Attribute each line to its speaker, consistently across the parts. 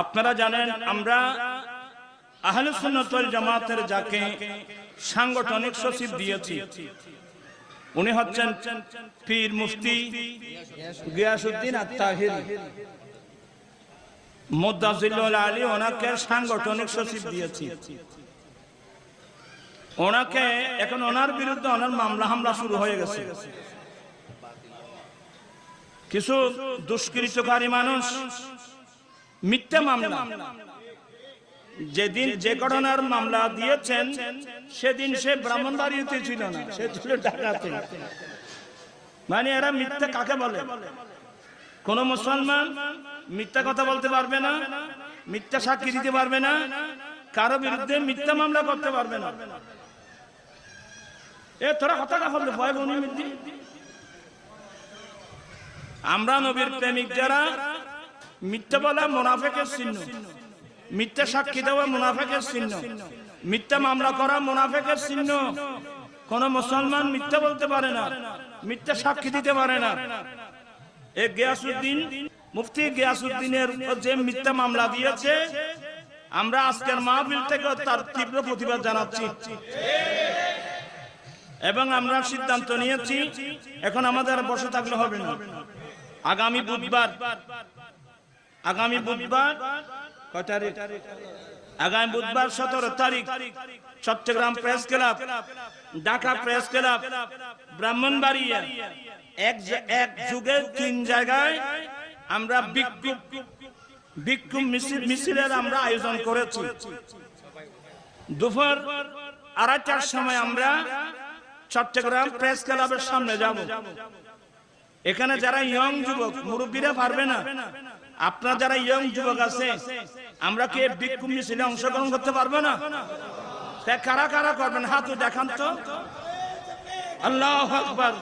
Speaker 1: আপনারা জানেন, আমরা আহলে জামাতের যাকে সাংগঠনিক সচিব দিয়েছি, উনি হচ্ছেন পীর মুফতি গিয়াসউদ্দিন আত্তাহির। মুদাজিল্লুল আলী ওনাকে সাংগঠনিক সচিব দিয়েছি। ওনাকে এখন ওনার বিরুদ্ধে ওনার মামলা হামলা শুরু হয়ে গেছে। কিছু দুষ্কৃতকারী মানুষ মিথ্যা মামলা। যেদিন যে ঘটনার মামলা দিয়েছেন সেদিন সে ব্রাহ্মণবাড়িতে ছিল না। সে ছিল ঢাকাতে মানে এরা মিথ্যা কাকে বলে? কোন মুসলমান মিথ্যা কথা বলতে পারবে না মিথ্যা সাক্ষী দিতে পারবে না কারও বিরুদ্ধে মিথ্যা মামলা করতে পারবে না। এ তোরা কথা কা ভয় বনি আমরা নবীর প্রেমিক যারা মিথ্যা বলা মোনাফেকের চিহ্ন। মিথ্যা সাক্ষী দেওয়া মুনাফেকের চিহ্ন। মিথ্যা মামলা করা মুনাফেকের চিহ্ন। কোন মুসলমান মিথ্যা বলতে পারে না, মিথ্যা সাক্ষী দিতে পারে না। এ গিয়াসুদ্দিন মুফতি গিয়াসুদ্দিনের যে মিথ্যা মামলা দিয়েছে, আমরা আজকের মাহফিল থেকে তার তীব্র প্রতিবাদ জানাচ্ছি। এবং আমরা সিদ্ধান্ত নিয়েছি, এখন আমাদের বসে থাকলে হবে না। আগামী বুধবার আগামী বুধবার আগামী বুধবার সতেরো তারিখ Chattogram press club, Dhaka press club, Brahmanbaria. এক এক যুগে তিন জায়গায় আমরা মিছিলের আমরা আয়োজন করেছি। দুপুর আড়াইটার সময় আমরা চট্টগ্রাম প্রেস ক্লাবের সামনে যাব। এখানে যারা ইয়ং যুবক, মুরব্বীরা পারবে না। আপনার যারা ইয়ং যুবক আছে আমরা কি এই বিক্ষোভ মিছিলে অংশগ্রহণ করতে পারব না? তা কারা কারা করবেন? হাত দেখান তো। আল্লাহ আকবার।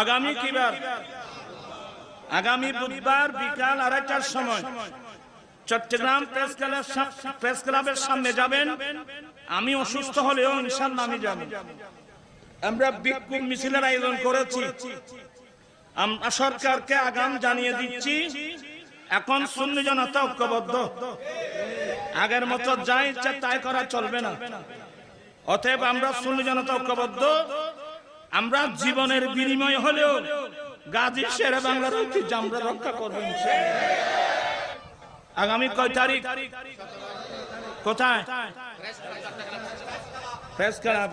Speaker 1: আগামী কিবার আগামী বুধবার বিকাল আড়াইটার সময় চট্টগ্রাম প্রেস ক্লাবের প্রেস ক্লাবের সামনে যাবেন। আমি অসুস্থ হলেও ইনশাল্লাহ আমি যাব। আমরা বিক্ষোভ মিছিলের আয়োজন করেছি। আমরা সরকারকে আগাম জানিয়ে দিচ্ছি, এখন শূন্য জনতা ঐক্যবদ্ধ। আগের মতো যা ইচ্ছা তাই করা চলবে না। অতএব আমরা শূন্য জনতা ঐক্যবদ্ধ। আমরা জীবনের বিনিময় হলেও গাজী শেরে বাংলার ঐতিহ্য আমরা রক্ষা করব আগামী কয় তারিখ? কোথায়? প্রেস